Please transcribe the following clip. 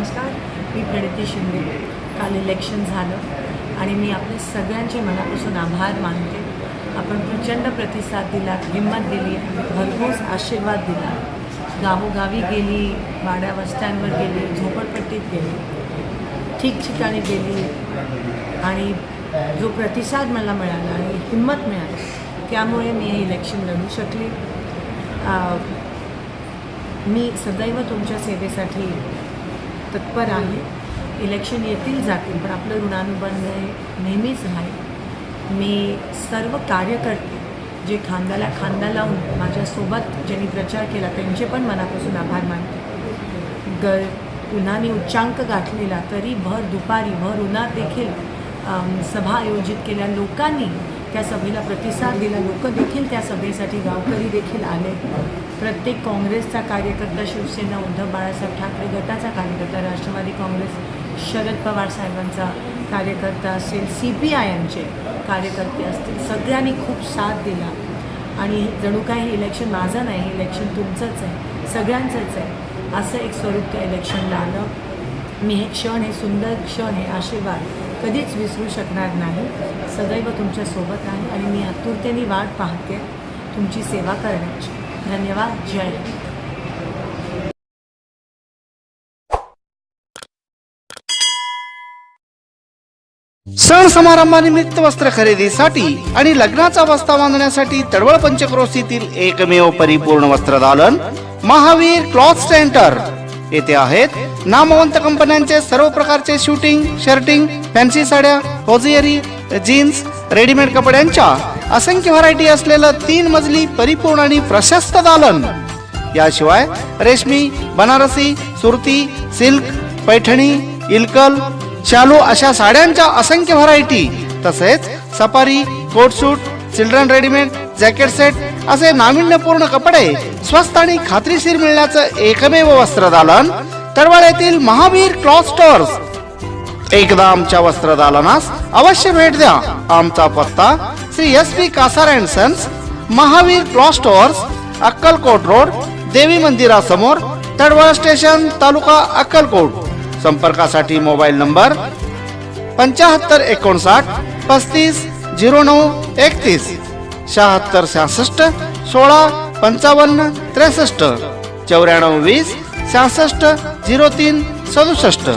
नमस्कार मी प्रणीती शिंदे. काल इलेक्शन झालं आणि मी आपल्या सगळ्यांचे मनापासून आभार मानते. आपण प्रचंड प्रतिसाद दिला हिंमत दिली भरघोस आशीर्वाद दिला. गावोगावी गेली वाड्या वस्त्यांवर गेली झोपडपट्टीत गेली ठिकठिकाणी गेली आणि जो प्रतिसाद मला मिळाला आणि हिंमत मिळाली त्यामुळे मी हे इलेक्शन लढू शकले. मी सदैव तुमच्या सेवेसाठी तत्पर आहे. इलेक्शन येतील जातील पण आपलं ऋणानुबंध हे नेहमीच राहील मी सर्व कार्यकर्ते जे खांद्याला खांदा लावून माझ्यासोबत ज्यांनी प्रचार केला त्यांचे पण मनापासून आभार मानते. ग उन्हाने उच्चांक गाठलेला तरी भर दुपारी भर उन्हात देखील सभा आयोजित केल्या लोकांनी त्या सभेला प्रतिसाद दिला. लोक देखील त्या सभेसाठी गावकरी देखील आले. प्रत्येक काँग्रेसचा कार्यकर्ता शिवसेना उद्धव बाळासाहेब ठाकरे गटाचा कार्यकर्ता राष्ट्रवादी काँग्रेस शरद पवार साहेबांचा कार्यकर्ता असेल सी पी आय एमचे कार्यकर्ते असतील सगळ्यांनी खूप साथ दिला. आणि जणू काय हे इलेक्शन माझं नाही हे इलेक्शन तुमचंच आहे सगळ्यांचंच आहे असं एक स्वरूप त्या इलेक्शनला आलं. मी हे क्षण हे सुंदर क्षण हे आशीर्वाद कधीच विसरू शकणार नाही. सदैव तुमच्यासोबत आहे आणि मी आतुरतेने वाट पाहते तुमची सेवा करण्याची. धन्यवाद. जय हिंद. सण समारंभानिमित्त वस्त्र खरेदीसाठी आणि लग्नाचा वस्ता बांधण्यासाठी तडवळ पंचक्रोशीतील एकमेव परिपूर्ण वस्त्र दालन महावीर क्लॉथ सेंटर. येथे आहेत. नामवंत कंपन्यांचे सर्व प्रकारचे शूटिंग शर्टिंग फॅन्सी साड्या होजियरी जीन्स रेडीमेड कपड्यांच्या असंख्य व्हरायटी असलेलं तीन मजली परिपूर्ण आणि प्रशस्त दालन. याशिवाय रेशमी बनारसी सुरती सिल्क पैठणी इलकल शालू अशा साड्यांच्या असंख्य व्हरायटी तसेच safari coat suit children readymade jacket set असे नाविन्यपूर्ण कपडे स्वस्त आणि खात्रीशीर मिळण्याचं एकमेव वस्त्रदालन तडवळ येथील महावीर क्लॉथ स्टोअर्स. एकदा आमच्या वस्त्रदालनास अवश्य भेट द्या. आमचा पत्ता Shri S P Kasar and sons Mahavir cloth stores Akkalkot road देवी मंदिरासमोर तडवळ स्टेशन तालुका अक्कलकोट. संपर्कासाठी मोबाईल नंबर पंचाहत्तर एकोणसाठ पस्तीस झिरो नऊ एकतीस. शहात्तर सहासष्ट सोळा पंचावन्न त्रेसष्ट. चौऱ्याण्णव वीस सहासष्ट झिरो तीन सदुसष्ट.